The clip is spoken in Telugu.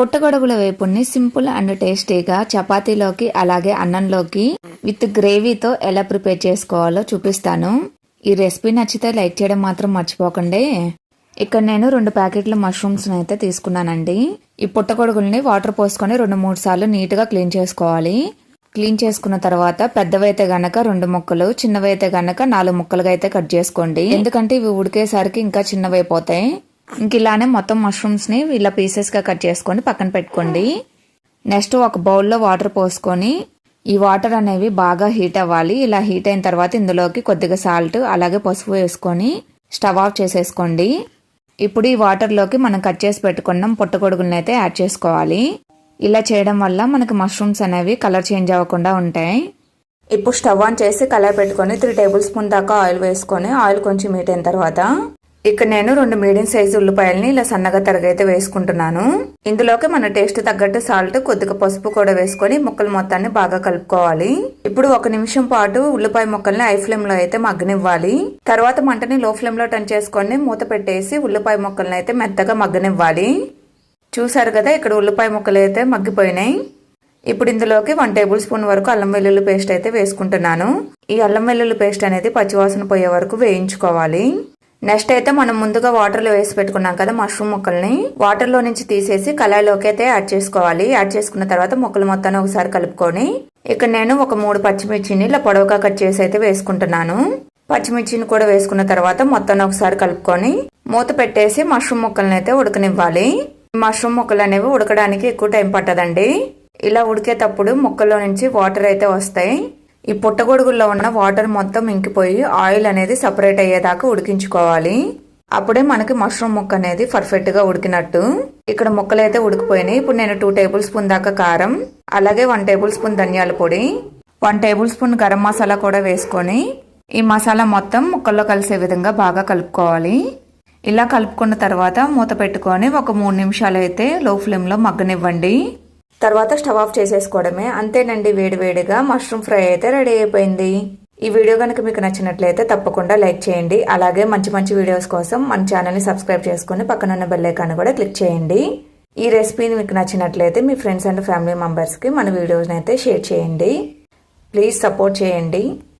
పుట్టగొడుగుల వేపుని సింపుల్ అండ్ టేస్టీగా చపాతీలోకి అలాగే అన్నంలోకి విత్ గ్రేవీతో ఎలా ప్రిపేర్ చేసుకోవాలో చూపిస్తాను. ఈ రెసిపీ నచ్చితే లైక్ చేయడం మాత్రం మర్చిపోకండి. ఇక్కడ నేను రెండు ప్యాకెట్ల మష్రూమ్స్ని అయితే తీసుకున్నానండి. ఈ పుట్టగొడుగుల్ని వాటర్ పోసుకొని రెండు మూడు సార్లు నీట్గా క్లీన్ చేసుకోవాలి. క్లీన్ చేసుకున్న తర్వాత పెద్దవైతే గనక రెండు ముక్కలు చిన్నవైతే గనక నాలుగు ముక్కలుగా అయితే కట్ చేసుకోండి. ఎందుకంటే ఇవి ఉడికేసరికి ఇంకా చిన్నవైపోతాయి. ఇంక ఇలానే మొత్తం మష్రూమ్స్ని ఇలా పీసెస్గా కట్ చేసుకొని పక్కన పెట్టుకోండి. నెక్స్ట్ ఒక బౌల్లో వాటర్ పోసుకొని ఈ వాటర్ అనేవి బాగా హీట్ అవ్వాలి. ఇలా హీట్ అయిన తర్వాత ఇందులోకి కొద్దిగా సాల్ట్ అలాగే పసుపు వేసుకొని స్టవ్ ఆఫ్ చేసేసుకోండి. ఇప్పుడు ఈ వాటర్లోకి మనం కట్ చేసి పెట్టుకున్నాం పొట్టగొడుగులను అయితే యాడ్ చేసుకోవాలి. ఇలా చేయడం వల్ల మనకి మష్రూమ్స్ అనేవి కలర్ చేంజ్ అవ్వకుండా ఉంటాయి. ఇప్పుడు స్టవ్ ఆన్ చేసి కలర్ పెట్టుకొని త్రీ టేబుల్ స్పూన్ దాకా ఆయిల్ వేసుకొని ఆయిల్ కొంచెం హీట్ అయిన తర్వాత ఇక్కడ నేను రెండు మీడియం సైజు ఉల్లిపాయలని ఇలా సన్నగా తరగైతే వేసుకుంటున్నాను. ఇందులోకి మన టేస్ట్ తగ్గట్టు సాల్ట్ కొద్దిగా పసుపు కూడా వేసుకొని ముక్కలు మొత్తాన్ని బాగా కలుపుకోవాలి. ఇప్పుడు ఒక నిమిషం పాటు ఉల్లిపాయ ముక్కల్ని ఐ ఫ్లేమ్లో అయితే మగ్గనివ్వాలి. తర్వాత మంటని లో ఫ్లేమ్లో టర్న్ చేసుకొని మూత పెట్టేసి ఉల్లిపాయ ముక్కల్ని అయితే మెత్తగా మగ్గనివ్వాలి. చూసారు కదా ఇక్కడ ఉల్లిపాయ ముక్కలు అయితే మగ్గిపోయినాయి. ఇప్పుడు ఇందులోకి వన్ టేబుల్ స్పూన్ వరకు అల్లం వెల్లుల్లి పేస్ట్ అయితే వేసుకుంటున్నాను. ఈ అల్లం వెల్లుల్లి పేస్ట్ అనేది పచ్చివాసన పోయే వరకు వేయించుకోవాలి. నెక్స్ట్ అయితే మనం ముందుగా వాటర్లో వేసి పెట్టుకున్నాం కదా మష్రూమ్ ముక్కల్ని. వాటర్లో నుంచి తీసేసి కళాయిలోకి అయితే యాడ్ చేసుకోవాలి. యాడ్ చేసుకున్న తర్వాత ముక్కలు మొత్తాన్ని ఒకసారి కలుపుకొని ఇక్కడ నేను ఒక మూడు పచ్చిమిర్చిని ఇలా పొడవుగా కట్ చేసి అయితే వేసుకుంటున్నాను. పచ్చిమిర్చిని కూడా వేసుకున్న తర్వాత మొత్తాన్ని ఒకసారి కలుపుకొని మూత పెట్టేసి మష్రూమ్ ముక్కల్ని అయితే ఉడకనివ్వాలి. మష్రూమ్ ముక్కలు అనేవి ఉడకడానికి ఎక్కువ టైం పట్టదండి. ఇలా ఉడికేటప్పుడు ముక్కల్లో నుంచి వాటర్ అయితే వస్తాయి. ఈ పుట్టగొడుగుల్లో ఉన్న వాటర్ మొత్తం ఇంకిపోయి ఆయిల్ అనేది సపరేట్ అయ్యేదాకా ఉడికించుకోవాలి. అప్పుడే మనకి మష్రూమ్ ముక్క అనేది పర్ఫెక్ట్గా ఉడికినట్టు. ఇక్కడ ముక్కలు అయితే ఉడికిపోయినాయి. ఇప్పుడు నేను టూ టేబుల్ స్పూన్ దాకా కారం అలాగే వన్ టేబుల్ స్పూన్ ధనియాల పొడి one tablespoon garam masala కూడా వేసుకొని ఈ మసాలా మొత్తం ముక్కల్లో కలిసే విధంగా బాగా కలుపుకోవాలి. ఇలా కలుపుకున్న తర్వాత మూత పెట్టుకొని ఒక మూడు నిమిషాలు అయితే లో ఫ్లేమ్లో మగ్గనివ్వండి. తర్వాత స్టవ్ ఆఫ్ చేసేసుకోవడమే. అంతేనండి వేడివేడిగా మష్రూమ్ ఫ్రై అయితే రెడీ అయిపోయింది. ఈ వీడియో కనుక మీకు నచ్చినట్లయితే తప్పకుండా లైక్ చేయండి. అలాగే మంచి మంచి వీడియోస్ కోసం మన ఛానల్ని సబ్స్క్రైబ్ చేసుకుని పక్కన ఉన్న బెల్ కూడా క్లిక్ చేయండి. ఈ రెసిపీని మీకు నచ్చినట్లయితే మీ ఫ్రెండ్స్ అండ్ ఫ్యామిలీ మెంబర్స్కి మన వీడియోస్ని అయితే షేర్ చేయండి. ప్లీజ్ సపోర్ట్ చేయండి.